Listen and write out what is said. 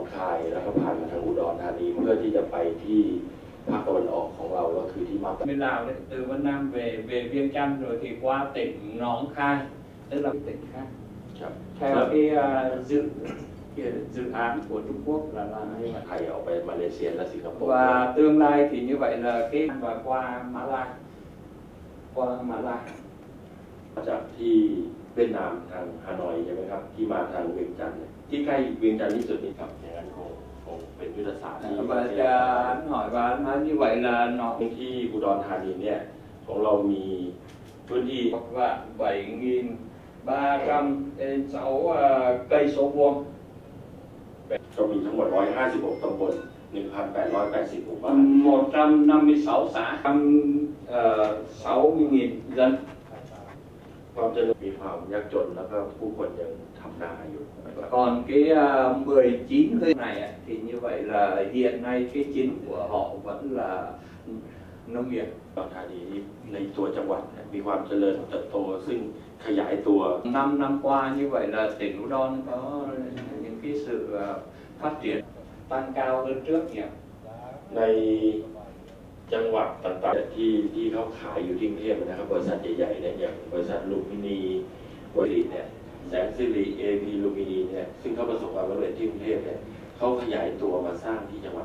องคายแล้วก็ผ่านมาทางอุดรธานีเพื่อที่จะไปที่ภาคตะวันออกของเราก็คือที่มา bên Lào đấy, từ Vân Nam về về Viêng Chăn rồi thì qua tỉnh Nong Khai tức là cái tỉnh khác ครับ theo cái uh, dự cái dự án của Trung Quốc là là như vậy ไทยออกไปมาเลเซียและสิงคโปร์ và tương lai thì như vậy là cái và qua Mã Lai qua Mã Lai มาจากที่ เวียดนามทางฮานอยใช่ไหมครับที่มาทางเวียงจันทร์เนี่ยที่ใกล้เวียงจันทร์ที่สุดนี่ครับอย่างนั้นคงคงเป็นยุทธศาสตร์ที่ và uh, anh hỏi và anh nói như vậy là nó พื้นที่อุดรธานีเนี่ยของเรามีพื้นที่ và 7.300 đến 6 uh, cây số vuông ก็มีทั้งหมด 156 ตำบล 1,880 หมู่บ้าน 156 xã 160.000 dân ความเจริญมีความยากจนแล้วก็ผู้คนยังทำนาอยู่นะครับ còn cái uh, 19 cây này á, thì như vậy là hiện nay cái chính của họ vẫn là nông nghiệp อุดรธานีนี่ในตัวจังหวัดเนี่ยมีความเจริญเติบโตซึ่งขยายตัว năm năm qua như vậy là tỉnh Udon có những cái sự uh, phát triển tăng cao hơn trước nhiều ใน จังหวัดต่างๆที่ที่เขาขายอยู่ที่กรุงเทพนะครับบริษัทใหญ่ๆเนี่ยอย่างบริษัทลูมินีบริษัทเนี่ยแสงสิริเอพีลูมินีเนี่ยซึ่งเขาประสบความสำเร็จที่กรุงเทพเนี่ยเขาขยายตัวมาสร้างที่จังหวัด